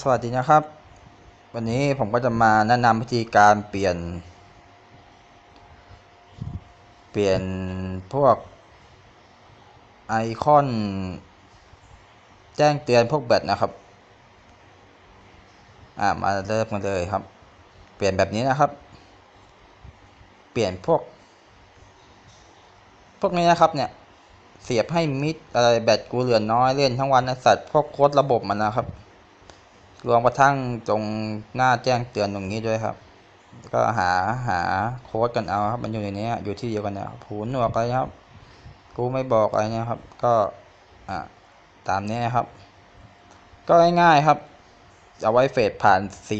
สวัสดีนะครับ วันนี้ผมก็จะมาแนะนำวิธีการเปลี่ยน เปลี่ยนพวกไอคอน แจ้งเตือนพวกแบตนะครับ อ่ามาเริ่มกันเลยครับ เปลี่ยนแบบนี้นะครับ เปลี่ยนพวก พวกนี้นะครับเนี่ย เสียบให้มิดอะไรแบตกูเหลือน้อยเล่นทั้งวันนะสัตว์พวกโค้ดระบบมันนะครับ รวมกระทั่งตรงหน้าแจ้งเตือนตรงนี้ด้วยครับ ก็หาหาโค้ดกันเอาครับ มันอยู่ในนี้อยู่ที่เดียวกันนะหูหนวกอะไรครับกูไม่บอกอะไรนะครับ ก็อ่าตามนี้นะครับ ก็ง่ายๆครับ เอาไว้เฟดผ่าน C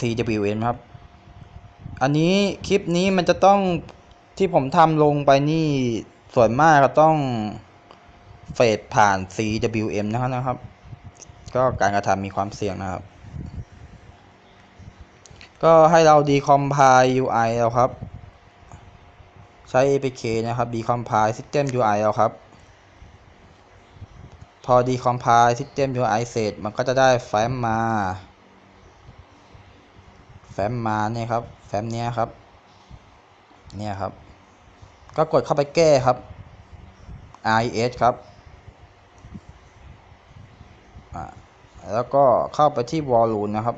CWM ครับ อันนี้คลิปนี้มันจะต้องที่ผมทำลงไปนี่ส่วนมากก็ต้องเฟดผ่าน CWM นะครับ ก็การกระทำมีความเสี่ยงนะครับ ก็ให้เรา decompile UI แล้วครับ ใช้ APK นะครับ decompile system UI แล้วครับ พอ decompile system UI เสร็จ มันก็จะได้แฟ้มมา แฟ้มมาเนี่ยครับ แฟ้มเนี้ยครับ เนี่ยครับ ก็กดเข้าไปแก้ครับ IS ครับ อ่า แล้วก็เข้าไปที่วอลลุ่นนะครับ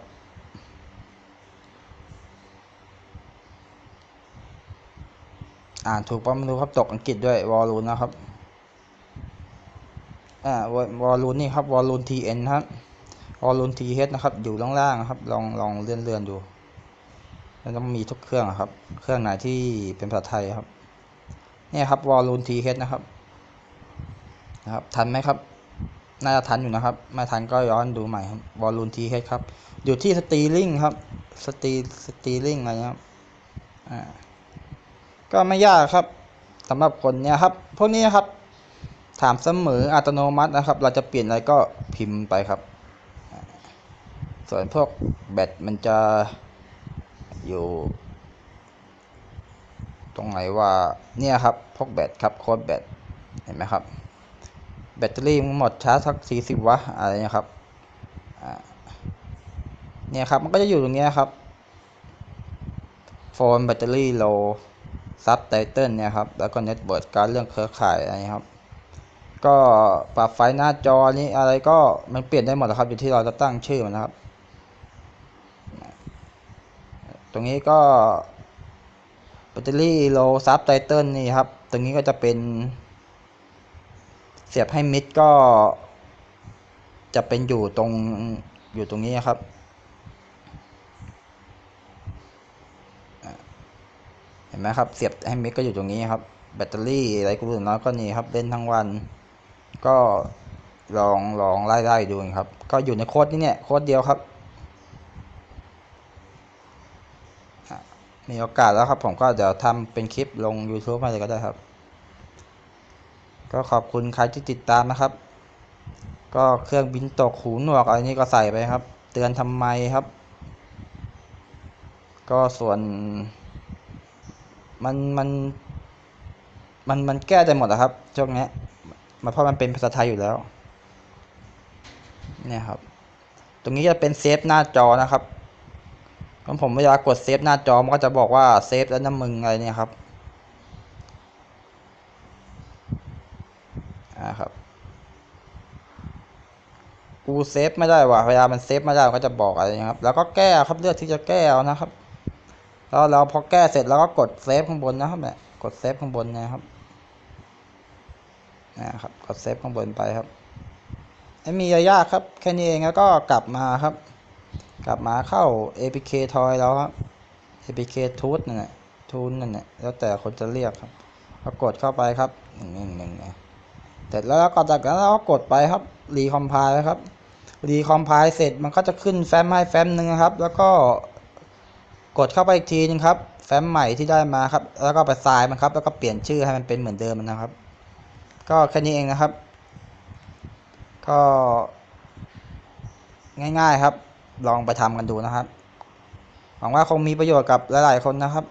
อ่านถูกป่ะไม่รู้ครับตกอังกฤษด้วยวอลลุ่นนะครับ อ่าวอลลุ่นนี่ครับวอลลุ่น TN ครับวอลลุ่น TH นะครับ อยู่ล่างๆนะครับ ลองลองเลื่อนเลื่อนดูมันต้องมีทุกเครื่องครับ เครื่องไหนที่เป็นภาษาไทยครับ เนี่ยครับวอลลุ่น TH นะครับ นะครับ ทันไหมครับ น่าจะทันอยู่นะครับ ไม่ทันก็ย้อนดูใหม่ครับวอลลุ่น TH ครับ อยู่ที่สตีลิงครับสตีสตีลิงอะไรนะครับอ่าก็ไม่ยากครับสำหรับคนเนี้ยครับ พวกนี้ครับ ถามเสมออัตโนมัตินะครับ เราจะเปลี่ยนอะไรก็พิมพ์ไปครับ ส่วนพวกแบตมันจะอยู่ ตรงไหนว่าเนี่ยครับพวกแบตครับโค้ดแบตเห็นไหมครับ แบตเตอรี่มันหมดชาร์จสักสี่สิบวัตต์อะไรเนี่ยครับเนี่ยครับมันก็จะอยู่ตรงนี้ครับโฟนแบตเตอรี่โลซับไตเติลเนี่ยครับ แล้วก็เน็ตเวิร์ดการเรื่องเครือข่ายอะไรครับ ก็ปรับไฟหน้าจอนี้อะไรก็มันเปลี่ยนได้หมดนะครับอยู่ที่เราจะตั้งชื่อมันนะครับ ตรงนี้ก็แบตเตอรี่โลซับไตเติลนี่ครับ ตรงนี้ก็จะเป็น สียบให้มิดก็จะเป็นอยู่ตรงอยู่ตรงนี้ครับ เห็นไหมครับ เสียบให้มิดก็อยู่ตรงนี้ครับ แบตเตอรี่อะไรกูรู้น้อยก็นี่ครับเล่นทั้งวัน ก็ลองลองไล่ไล่ดูครับ ก็อยู่ในโค้ดนี้เนี่ยโค้ดเดียวครับ มีโอกาสแล้วครับ ผมก็เดี๋ยวทำเป็นคลิปลง YouTube มาเลยก็ได้ครับ ก็ขอบคุณใครที่ติดตามนะครับ ก็เครื่องบินตกหูหนวกอะไรนี้ก็ใส่ไปครับ เตือนทำไมครับ ก็ส่วน มันมัน มันมันแก้ได้หมดนะครับช่วงนี้มันเพราะมันเป็นภาษาไทยอยู่แล้วเนี่ยครับ ตรงนี้จะเป็นเซฟหน้าจอนะครับของผมเวลากดเซฟหน้าจอมันก็จะบอกว่าเซฟแล้วนะมึงอะไรเนี่ยครับะครับ กูเซฟไม่ได้ว่ะเวลามันเซฟไม่ได้มันก็จะบอกอะไรนะครับ แล้วก็แก้ครับเลือกที่จะแก้นะครับ แล้วเราพอแก้เสร็จแล้วก็กดเซฟข้างบนนะครับเนี่ยกดเซฟข้างบนนะครับนะครับกดเซฟข้างบนไปครับไม่มีอะไรยากครับแค่นี้เองแล้วก็กลับมาครับ กลับมาเข้า APK Toy แล้วครับ APK Tool นั่นแหละ Tool นั่นแหละแล้วแต่คนจะเรียกครับก็กดเข้าไปครับนึ่งหนึ่งหนึ่งนะเส ร็จแล้วก็จากนั้นเราก็กดไปครับ Recompile ครับ Recompile เสร็จมันก็จะขึ้นแฟ้มให้แฟ้มหนึ่งนะครับ แล้วก็กดเข้าไปอีกทีนึงครับ แฟ้มใหม่ที่ได้มาครับ แล้วก็ไปทรายมันครับ แล้วก็เปลี่ยนชื่อให้มันเป็นเหมือนเดิมนะครับ ก็แค่นี้เองนะครับ ก็ ง่ายๆครับ ลองไปทำกันดูนะครับหวังว่าคงมีประโยชน์กับหลายๆคนนะครับ